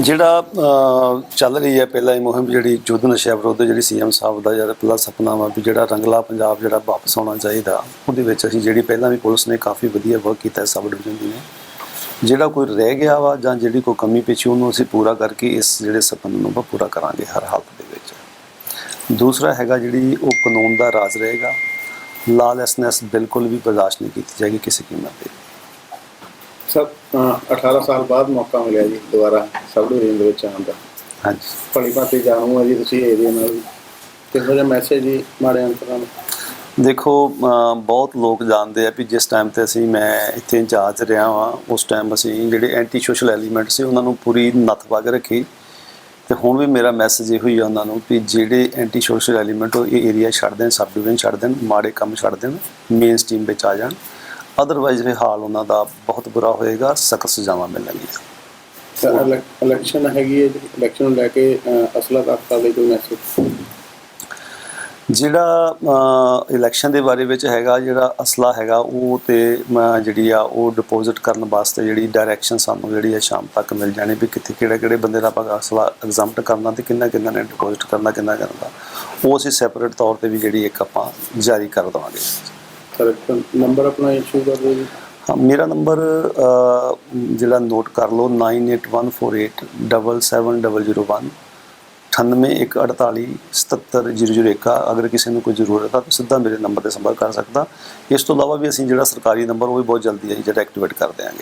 ਜਿਹੜਾ ਚੱਲ ਰਹੀ ਹੈ ਪਹਿਲਾਂ ਇਹ ਮੁਹਿੰਮ ਜਿਹੜੀ ਯੁੱਧ ਨਸ਼ਾ ਵਿਰੁੱਧ ਜਿਹੜੀ ਸੀਐਮ ਸਾਹਿਬ ਦਾ ਜਿਹੜਾ ਪਹਿਲਾ ਸੁਪਨਾ ਵਾ ਵੀ ਜਿਹੜਾ ਰੰਗਲਾ ਪੰਜਾਬ ਜਿਹੜਾ ਵਾਪਸ ਆਉਣਾ ਚਾਹੀਦਾ, ਉਹਦੇ ਵਿੱਚ ਅਸੀਂ ਜਿਹੜੀ ਪਹਿਲਾਂ ਵੀ ਪੁਲਿਸ ਨੇ ਕਾਫੀ ਵਧੀਆ ਵਰਕ ਕੀਤਾ ਸਬ ਡਿਵੀਜ਼ਨ ਦੀ ਨੇ। ਜਿਹੜਾ ਕੋਈ ਰਹਿ ਗਿਆ ਵਾ ਜਾਂ ਜਿਹੜੀ ਕੋਈ ਕਮੀ ਪੇਸ਼ੀ ਉਹਨੂੰ ਅਸੀਂ ਪੂਰਾ ਕਰਕੇ ਇਸ ਜਿਹੜੇ ਸੁਪਨੇ ਨੂੰ ਆਪਾਂ ਪੂਰਾ ਕਰਾਂਗੇ ਹਰ ਹਾਲਤ ਦੇ ਵਿੱਚ। ਦੂਸਰਾ ਹੈਗਾ ਜਿਹੜੀ ਉਹ ਕਾਨੂੰਨ ਦਾ ਰਾਜ ਰਹੇਗਾ, ਲਾਲੈਸਨੈਸ ਬਿਲਕੁਲ ਵੀ ਬਰਦਾਸ਼ਤ ਨਹੀਂ ਕੀਤੀ ਜਾਏਗੀ ਕਿਸੇ ਕੀਮਤ ਤੇ। ਅਹ 18 ਸਾਲ ਬਾਅਦ ਮੌਕਾ ਮਿਲਿਆ ਜੀ ਦੁਬਾਰਾ ਸਬ ਡਿਵੀਜ਼ਨ ਦੇ ਵਿੱਚ ਆਉਣ ਦਾ। ਹਾਂਜੀ। ਭਲੀ ਭਾਂਤੀ ਜਾਣੂ ਆ ਜੀ ਤੁਸੀਂ ਏਰੀਆ ਨਾਲ। ਕਿਹੋ ਜਿਹਾ ਮੈਸੇਜ ਜੀ ਮਾੜੇ ਅੰਤਰਾਂ ਨੂੰ? ਦੇਖੋ ਬਹੁਤ ਲੋਕ ਜਾਣਦੇ ਆ ਵੀ ਜਿਸ ਟਾਈਮ ਤੇ ਅਸੀਂ ਮੈਂ ਇੱਥੇ ਇੰਚਾਰਜ ਰਿਹਾ ਹਾਂ ਉਸ ਟਾਈਮ ਅਸੀਂ ਜਿਹੜੇ ਐਂਟੀ ਸੋਸ਼ਲ ਐਲੀਮੈਂਟ ਸੀ ਉਹਨਾਂ ਨੂੰ ਪੂਰੀ ਨੱਥ ਪਾ ਕੇ ਰੱਖੀ। ਤੇ ਹੁਣ ਵੀ ਮੇਰਾ ਮੈਸੇਜ ਇਹੋ ਹੀ ਆ ਉਹਨਾਂ ਨੂੰ ਵੀ ਜਿਹੜੇ ਐਂਟੀ ਸੋਸ਼ਲ ਐਲੀਮੈਂਟ ਉਹ ਇਹ ਏਰੀਆ ਛੱਡ ਦੇਣ ਸਬ ਡਿਵੀਜ਼ਨ ਛੱਡ ਦੇਣ ਮਾੜੇ ਕੰਮ ਛੱਡ ਦੇਣ ਮੇਨ ਸਟ੍ਰੀਮ ਵਿੱਚ ਆ ਜਾਣ। ਅਦਰਵਾਈਜ਼ ਇਹ ਹਾਲ ਉਹਨਾਂ ਦਾ ਬਹੁਤ ਬੁਰਾ ਹੋਏਗਾ ਸਖਤ ਸਜ਼ਾਵਾਂ ਮਿਲਣਗੀਆਂ। ਸਰ ਇਲੈਕ- ਇਲੈਕਸ਼ਨ ਹੈਗੀ ਹੈ ਜੀ ਇਲੈਕਸ਼ਨ ਨੂੰ ਲੈ ਕੇ ਅਹ, ਅਸਲਾ ਤਖਤਾ ਲਈ ਕੋਈ ਮੈਸੇਜ। ਜਿਹੜਾ ਇਲੈਕਸ਼ਨ ਦੇ ਬਾਰੇ ਵਿੱਚ ਹੈਗਾ ਜਿਹੜਾ ਅਸਲਾ ਹੈਗਾ ਉਹ ਤੇ ਜਿਹੜੀ ਆ ਉਹ ਡਿਪੋਜ਼ਿਟ ਕਰਨ ਵਾਸਤੇ ਜਿਹੜੀ ਡਾਇਰੈਕਸ਼ਨ ਸਾਨੂੰ ਜਿਹੜੀ ਆ ਸ਼ਾਮ ਤੱਕ ਮਿਲ ਜਾਣੀ ਵੀ ਕਿੱਥੇ ਕਿਹੜੇ ਕਿਹੜੇ ਬੰਦੇ ਦਾ ਆਪਾਂ ਅਸਲਾ ਐਗਜ਼ਾਮਟ ਕਰਨਾ ਤੇ ਕਿੰਨਾ ਕਿੰਨਾ ਨੇ ਡਿਪੋਜ਼ਿਟ ਕਰਨਾ ਕਿੰਨਾ ਕਰਨਾ ਉਹ ਅਸੀਂ ਸੈਪਰੇਟ ਤੌਰ ਤੇ ਵੀ ਜਿਹੜੀ ਇੱਕ ਆਪਾਂ ਜਾਰੀ ਕਰ ਦਵਾਂਗੇ। ਕਰੈਕਟ ਨੰਬਰ ਆਪਣਾ ਇਸ਼ੂ ਕਰ ਦਿਓ ਜੀ। ਹਾਂ, ਮੇਰਾ ਨੰਬਰ ਜਿਹੜਾ ਨੋਟ ਕਰ ਲਓ 9814877001 9814877001 ਅਗਰ ਕਿਸੇ ਨੂੰ ਕੋਈ ਜ਼ਰੂਰਤ ਆ, ਤਾਂ ਸਿੱਧਾ ਮੇਰੇ ਨੰਬਰ ਤੇ ਸੰਪਰਕ ਕਰ ਸਕਦਾ। ਇਸ ਤੋਂ ਇਲਾਵਾ ਵੀ ਅਸੀਂ ਜਿਹੜਾ ਸਰਕਾਰੀ ਨੰਬਰ ਉਹ ਵੀ ਬਹੁਤ ਜਲਦੀ ਅਸੀਂ ਜਿਹੜਾ ਐਕਟੀਵੇਟ ਕਰ ਦਿਆਂਗੇ।